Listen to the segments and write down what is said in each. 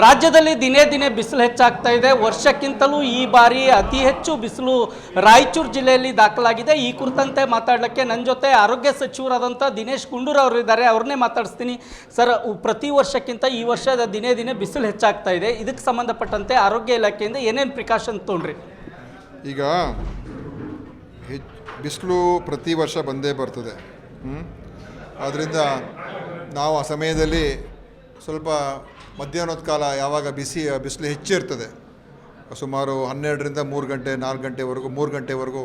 ರಾಜ್ಯದಲ್ಲಿ ದಿನೇ ದಿನೇ ಬಿಸಿಲು ಹೆಚ್ಚಾಗ್ತಾ ಇದೆ. ವರ್ಷಕ್ಕಿಂತಲೂ ಈ ಬಾರಿ ಅತಿ ಹೆಚ್ಚು ಬಿಸಿಲು ರಾಯಚೂರು ಜಿಲ್ಲೆಯಲ್ಲಿ ದಾಖಲಾಗಿದೆ. ಈ ಕುರಿತಂತೆ ಮಾತಾಡಲಿಕ್ಕೆ ನನ್ನ ಜೊತೆ ಆರೋಗ್ಯ ಸಚಿವರಾದಂಥ ದಿನೇಶ್ ಗುಂಡೂರು ಅವರು ಇದ್ದಾರೆ. ಅವ್ರನ್ನೇ ಮಾತಾಡಿಸ್ತೀನಿ. ಸರ್ ಪ್ರತಿ ವರ್ಷಕ್ಕಿಂತ ಈ ವರ್ಷದ ದಿನೇ ದಿನೇ ಬಿಸಿಲು ಹೆಚ್ಚಾಗ್ತಾ ಇದೆ. ಇದಕ್ಕೆ ಸಂಬಂಧಪಟ್ಟಂತೆ ಆರೋಗ್ಯ ಇಲಾಖೆಯಿಂದ ಏನೇನು ಪ್ರಿಕಾಷನ್ ತೊಗೊಂಡ್ರಿ? ಈಗ ಬಿಸಿಲು ಪ್ರತಿ ವರ್ಷ ಬಂದೇ ಬರ್ತದೆ. ಆದ್ದರಿಂದ ನಾವು ಆ ಸಮಯದಲ್ಲಿ ಸ್ವಲ್ಪ ಮಧ್ಯಾಹ್ನದ ಕಾಲ ಯಾವಾಗ ಬಿಸಿ, ಬಿಸಿಲು ಹೆಚ್ಚಿರ್ತದೆ ಸುಮಾರು ಹನ್ನೆರಡರಿಂದ ಮೂರು ಗಂಟೆ, ನಾಲ್ಕು ಗಂಟೆವರೆಗೂ, ಮೂರು ಗಂಟೆವರೆಗೂ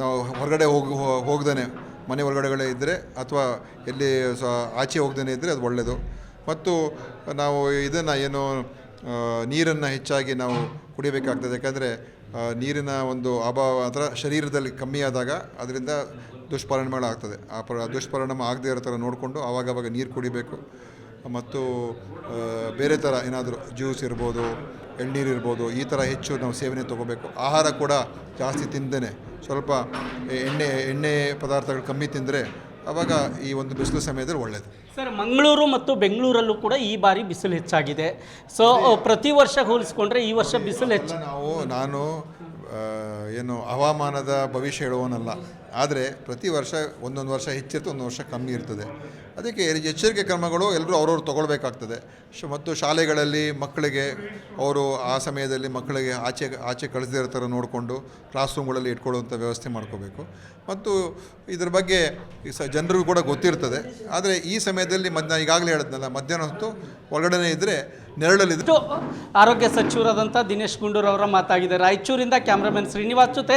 ನಾವು ಹೊರಗಡೆ ಹೋಗಿ ಹೋಗ್ದೇ ಮನೆ ಒಳಗಡೆಗಳೇ ಇದ್ದರೆ ಅಥವಾ ಎಲ್ಲಿ ಸ, ಆಚೆ ಹೋಗ್ದೇ ಇದ್ದರೆ ಅದು ಒಳ್ಳೆಯದು ಮತ್ತು ನಾವು ಇದನ್ನು ಏನು ನೀರನ್ನು ಹೆಚ್ಚಾಗಿ ನಾವು ಕುಡಿಬೇಕಾಗ್ತದೆ. ಯಾಕಂದರೆ ನೀರಿನ ಒಂದು ಅಭಾವ ಅಥವಾ ಶರೀರದಲ್ಲಿ ಕಮ್ಮಿ ಆದಾಗ ಅದರಿಂದ ದುಷ್ಪರಿಣಾಮಗಳಾಗ್ತದೆ. ಆ, ಪ, ದುಷ್ಪರಿಣಾಮ ಆಗದೇ ಇರೋ ಥರ ನೋಡಿಕೊಂಡು ಆವಾಗವಾಗ ನೀರು ಕುಡಿಬೇಕು. ಮತ್ತು ಬೇರೆ ಥರ ಏನಾದರೂ ಜ್ಯೂಸ್ ಇರ್ಬೋದು ಎಳ್ನೀರು ಇರ್ಬೋದು ಈ ಥರ ಹೆಚ್ಚು ನಾವು ಸೇವನೆ ತೊಗೋಬೇಕು. ಆಹಾರ ಕೂಡ ಜಾಸ್ತಿ ತಿಂದೇ ಸ್ವಲ್ಪ ಎಣ್ಣೆ ಎಣ್ಣೆ ಪದಾರ್ಥಗಳು ಕಮ್ಮಿ ತಿಂದರೆ ಅವಾಗ ಈ ಒಂದು ಬಿಸಿಲು ಸಮಯದಲ್ಲಿ ಒಳ್ಳೆಯದು ಸರ್ ಮಂಗಳೂರು ಮತ್ತು ಬೆಂಗಳೂರಲ್ಲೂ ಕೂಡ ಈ ಬಾರಿ ಬಿಸಿಲು ಹೆಚ್ಚಾಗಿದೆ. ಸೊ ಪ್ರತಿ ವರ್ಷ ಹೋಲಿಸ್ಕೊಂಡ್ರೆ ಈ ವರ್ಷ ಬಿಸಿಲು ಹೆಚ್ಚು ನಾವು ನಾನು ಏನು ಹವಾಮಾನದ ಭವಿಷ್ಯ ಹೇಳುವವನಲ್ಲ. ಆದರೆ ಪ್ರತಿ ವರ್ಷ ಒಂದೊಂದು ವರ್ಷ ಹೆಚ್ಚಿರ್ತದೆ ಒಂದು ವರ್ಷ ಕಮ್ಮಿ ಇರ್ತದೆ. ಅದಕ್ಕೆ ಎಚ್ಚರಿಕೆ ಕ್ರಮಗಳು ಎಲ್ಲರೂ ಅವ್ರವ್ರು ತೊಗೊಳ್ಬೇಕಾಗ್ತದೆ. ಶ, ಮತ್ತು ಶಾಲೆಗಳಲ್ಲಿ ಮಕ್ಕಳಿಗೆ ಅವರು ಆ ಸಮಯದಲ್ಲಿ ಮಕ್ಕಳಿಗೆ ಆಚೆ ಆಚೆ ಕಳಿಸದಿರೋ ಥರ ನೋಡಿಕೊಂಡು ಕ್ಲಾಸ್ ರೂಮ್ಗಳಲ್ಲಿ ಇಟ್ಕೊಳ್ಳುವಂಥ ವ್ಯವಸ್ಥೆ ಮಾಡ್ಕೋಬೇಕು. ಮತ್ತು ಇದ್ರ ಬಗ್ಗೆ ಸ, ಜನರಿಗೂ ಕೂಡ ಗೊತ್ತಿರ್ತದೆ. ಆದರೆ ಈ ಸಮಯದಲ್ಲಿ ಮಧ್ಯ ಈಗಾಗಲೇ ಹೇಳಿದ್ನಲ್ಲ, ಮಧ್ಯಾಹ್ನ ಹೊತ್ತು ಒಳಗಡೆ ಇದ್ದರೆ ನೆರಳಲ್ಲಿ ಇಷ್ಟು ಆರೋಗ್ಯ ಸಚಿವರಾದಂಥ ದಿನೇಶ್ ಗುಂಡೂರು ಅವರ ಮಾತಾಗಿದೆ. ರಾಯಚೂರಿಂದ ಕ್ಯಾಮ್ರಾಮನ್ ಶ್ರೀನಿವಾಸ್ ಜೊತೆ